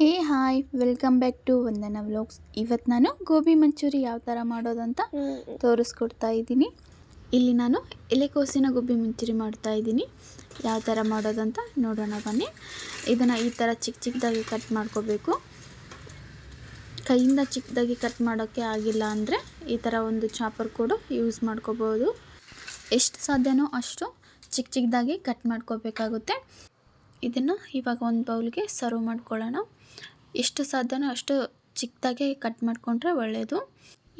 Hey hi welcome back to Vandana vlogs. ಇವತ್ತು ನಾನು ಗೋಬಿ ಮಂಚೂರಿ ಯಾವ ಥರ ಮಾಡೋದಂತ ತೋರಿಸ್ಕೊಡ್ತಾ ಇದ್ದೀನಿ. ಇಲ್ಲಿ ನಾನು ಎಲೆಕೋಸಿನ ಗೋಬಿ ಮಂಚೂರಿ ಮಾಡ್ತಾ ಇದ್ದೀನಿ. ಯಾವ ಥರ ಮಾಡೋದಂತ ನೋಡೋಣ ಬನ್ನಿ. ಇದನ್ನು ಈ ಥರ ಚಿಕ್ಕ ಚಿಕ್ಕದಾಗಿ ಕಟ್ ಮಾಡ್ಕೋಬೇಕು. ಕೈಯಿಂದ ಚಿಕ್ಕದಾಗಿ ಕಟ್ ಮಾಡೋಕ್ಕೆ ಆಗಿಲ್ಲ ಅಂದರೆ ಈ ಥರ ಒಂದು ಚಾಪರ್ ಕೂಡ ಯೂಸ್ ಮಾಡ್ಕೋಬೋದು. ಎಷ್ಟು ಸಾಧ್ಯನೋ ಅಷ್ಟು ಚಿಕ್ಕ ಚಿಕ್ಕದಾಗಿ ಕಟ್ ಮಾಡ್ಕೋಬೇಕಾಗುತ್ತೆ. ಇದನ್ನು ಇವಾಗ ಒಂದು ಬೌಲ್ಗೆ ಸರ್ವ್ ಮಾಡ್ಕೊಳ್ಳೋಣ. ಎಷ್ಟು ಸಾಧ್ಯನೋ ಅಷ್ಟು ಚಿಕ್ಕದಾಗೆ ಕಟ್ ಮಾಡಿಕೊಂಡ್ರೆ ಒಳ್ಳೆಯದು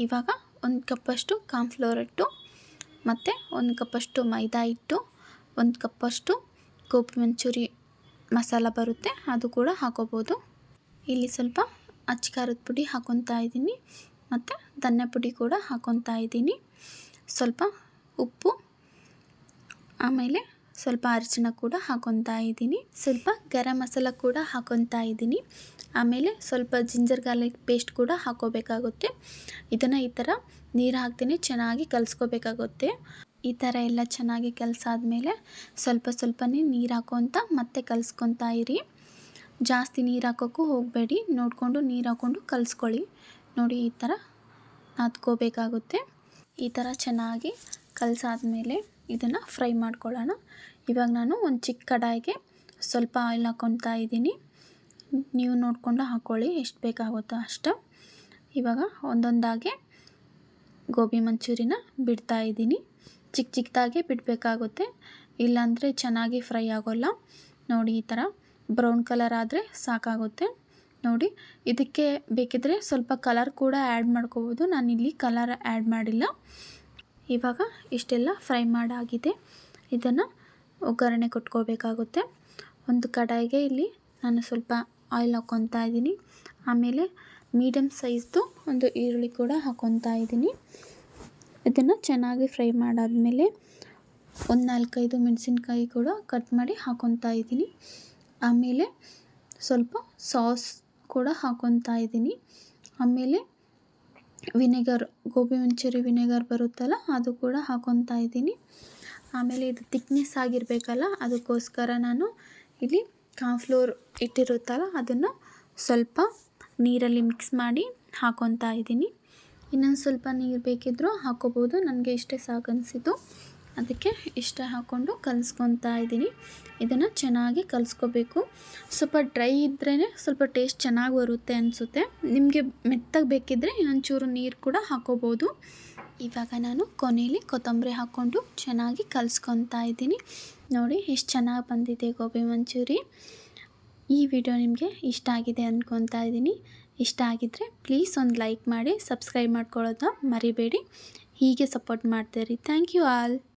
ಇವಾಗ ಒಂದು ಕಪ್ಪಷ್ಟು ಕಾನ್ಫ್ಲೋರ್ ಹಿಟ್ಟು, ಮತ್ತು ಒಂದು ಕಪ್ಪಷ್ಟು ಮೈದಾ ಹಿಟ್ಟು, ಒಂದು ಕಪ್ಪಷ್ಟು ಗೋಬಿ ಮಂಚೂರಿ ಮಸಾಲ ಬರುತ್ತೆ, ಅದು ಕೂಡ ಹಾಕೋಬೋದು. ಇಲ್ಲಿ ಸ್ವಲ್ಪ ಅಚ್ಕಾರದ ಪುಡಿ ಹಾಕೊತಾ ಇದ್ದೀನಿ, ಮತ್ತು ಧನ್ಯ ಪುಡಿ ಕೂಡ ಹಾಕೊತಾ ಇದ್ದೀನಿ. ಸ್ವಲ್ಪ ಉಪ್ಪು, ಆಮೇಲೆ ಸ್ವಲ್ಪ ಅರಿಶಿನ ಕೂಡ ಹಾಕೊತಾ ಇದ್ದೀನಿ. ಸ್ವಲ್ಪ ಗರಂ ಮಸಾಲ ಕೂಡ ಹಾಕೊತಾ ಇದ್ದೀನಿ. ಆಮೇಲೆ ಸ್ವಲ್ಪ ಜಿಂಜರ್ ಗಾರ್ಲಿಕ್ ಪೇಸ್ಟ್ ಕೂಡ ಹಾಕೋಬೇಕಾಗುತ್ತೆ. ಇದನ್ನು ಈ ಥರ ನೀರು ಹಾಕ್ತೀನಿ, ಚೆನ್ನಾಗಿ ಕಲಿಸ್ಕೋಬೇಕಾಗುತ್ತೆ. ಈ ಥರ ಎಲ್ಲ ಚೆನ್ನಾಗಿ ಕಲಸಾದ್ಮೇಲೆ ಸ್ವಲ್ಪ ಸ್ವಲ್ಪನೇ ನೀರು ಹಾಕೋಂತ ಮತ್ತೆ ಕಲಿಸ್ಕೊತಾ ಇರಿ. ಜಾಸ್ತಿ ನೀರು ಹಾಕೋಕ್ಕೂ ಹೋಗಬೇಡಿ. ನೋಡಿಕೊಂಡು ನೀರು ಹಾಕ್ಕೊಂಡು ಕಲಿಸ್ಕೊಳ್ಳಿ. ನೋಡಿ ಈ ಥರ ನಾದ್ಕೋಬೇಕಾಗುತ್ತೆ. ಈ ಥರ ಚೆನ್ನಾಗಿ ಕಲಸಾದ್ಮೇಲೆ ಇದನ್ನು ಫ್ರೈ ಮಾಡ್ಕೊಳ್ಳೋಣ. ಇವಾಗ ನಾನು ಒಂದು ಚಿಕ್ಕ ಕಡಾಯಿಗೆ ಸ್ವಲ್ಪ ಆಯಿಲ್ ಹಾಕ್ಕೊತಾ ಇದ್ದೀನಿ. ನೀವು ನೋಡಿಕೊಂಡು ಹಾಕ್ಕೊಳ್ಳಿ ಎಷ್ಟು ಬೇಕಾಗುತ್ತೋ ಅಷ್ಟು. ಇವಾಗ ಒಂದೊಂದಾಗೆ ಗೋಬಿ ಮಂಚೂರಿನ ಬಿಡ್ತಾ ಇದ್ದೀನಿ. ಚಿಕ್ಕ ಚಿಕ್ಕದಾಗೆ ಬಿಡಬೇಕಾಗುತ್ತೆ. ಇಲ್ಲಾಂದರೆ ಚೆನ್ನಾಗಿ ಫ್ರೈ ಆಗೋಲ್ಲ. ನೋಡಿ ಈ ಥರ ಬ್ರೌನ್ ಕಲರ್ ಆದರೆ ಸಾಕಾಗುತ್ತೆ. ನೋಡಿ, ಇದಕ್ಕೆ ಬೇಕಿದ್ರೆ ಸ್ವಲ್ಪ ಕಲರ್ ಕೂಡ ಆ್ಯಡ್ ಮಾಡ್ಕೋಬೋದು. ನಾನಿಲ್ಲಿ ಕಲರ್ ಆ್ಯಡ್ ಮಾಡಿಲ್ಲ. ಇವಾಗ ಇಷ್ಟೆಲ್ಲ ಫ್ರೈ ಮಾಡಾಗಿದೆ. ಇದನ್ನು ಒಗ್ಗರಣೆ ಕೊಟ್ಕೋಬೇಕಾಗುತ್ತೆ. ಒಂದು ಕಡಾಯಿಗೆ ಇಲ್ಲಿ ನಾನು ಸ್ವಲ್ಪ ಆಯಿಲ್ ಹಾಕ್ಕೊತಾ ಇದ್ದೀನಿ. ಆಮೇಲೆ ಮೀಡಿಯಮ್ ಸೈಜ್ದು ಒಂದು ಈರುಳ್ಳಿ ಕೂಡ ಹಾಕ್ಕೊತಾ ಇದ್ದೀನಿ. ಇದನ್ನು ಚೆನ್ನಾಗಿ ಫ್ರೈ ಮಾಡಾದಮೇಲೆ ಒಂದು ನಾಲ್ಕೈದು ಮೆಣಸಿನ್ಕಾಯಿ ಕೂಡ ಕಟ್ ಮಾಡಿ ಹಾಕ್ಕೊತಾ ಇದ್ದೀನಿ. ಆಮೇಲೆ ಸ್ವಲ್ಪ ಸಾಸ್ ಕೂಡ ಹಾಕ್ಕೊತಾ ಇದ್ದೀನಿ. ಆಮೇಲೆ ವಿನೆಗರ್, ಗೋಬಿ ಮಂಚೂರಿ ವಿನೆಗರ್ ಬರುತ್ತಲ್ಲ, ಅದು ಕೂಡ ಹಾಕೊತಾ ಇದ್ದೀನಿ. ಆಮೇಲೆ ಇದು ತಿಕ್ನೆಸ್ ಆಗಿರಬೇಕಲ್ಲ, ಅದಕ್ಕೋಸ್ಕರ ನಾನು ಇಲ್ಲಿ ಕಾನ್ಫ್ಲೋರ್ ಇಟ್ಟಿರುತ್ತಲ್ಲ, ಅದನ್ನು ಸ್ವಲ್ಪ ನೀರಲ್ಲಿ ಮಿಕ್ಸ್ ಮಾಡಿ ಹಾಕೊತಾ ಇದ್ದೀನಿ. ಇನ್ನೊಂದು ಸ್ವಲ್ಪ ನೀರು ಬೇಕಿದ್ದರೂ ಹಾಕೋಬೋದು, ನನಗೆ ಇಷ್ಟೇ ಸಾಕು ಅನಿಸಿತು ಅದಕ್ಕೆ ಇಷ್ಟ ಹಾಕ್ಕೊಂಡು ಕಲಿಸ್ಕೊತಾ ಇದ್ದೀನಿ. ಇದನ್ನು ಚೆನ್ನಾಗಿ ಕಲಿಸ್ಕೋಬೇಕು. ಸ್ವಲ್ಪ ಡ್ರೈ ಇದ್ರೇ ಸ್ವಲ್ಪ ಟೇಸ್ಟ್ ಚೆನ್ನಾಗಿ ಬರುತ್ತೆ ಅನಿಸುತ್ತೆ. ನಿಮಗೆ ಮೆತ್ತಗೆ ಬೇಕಿದ್ದರೆ ಇನ್ನೊಂಚೂರು ನೀರು ಕೂಡ ಹಾಕೋಬೋದು. ಇವಾಗ ನಾನು ಕೊನೆಯಲ್ಲಿ ಕೊತ್ತಂಬರಿ ಹಾಕ್ಕೊಂಡು ಚೆನ್ನಾಗಿ ಕಲಿಸ್ಕೊತಾ ಇದ್ದೀನಿ. ನೋಡಿ ಎಷ್ಟು ಚೆನ್ನಾಗಿ ಬಂದಿದೆ ಗೋಬಿ ಮಂಚೂರಿ. ಈ ವಿಡಿಯೋ ನಿಮಗೆ ಇಷ್ಟ ಆಗಿದೆ ಅಂದ್ಕೊತಾ ಇದ್ದೀನಿ. ಇಷ್ಟ ಆಗಿದ್ದರೆ ಪ್ಲೀಸ್ ಒಂದು ಲೈಕ್ ಮಾಡಿ, ಸಬ್ಸ್ಕ್ರೈಬ್ ಮಾಡ್ಕೊಳ್ಳೋದನ್ನ ಮರಿಬೇಡಿ. ಹೀಗೆ ಸಪೋರ್ಟ್ ಮಾಡ್ತೀರಿ ಥ್ಯಾಂಕ್ ಯು ಆಲ್.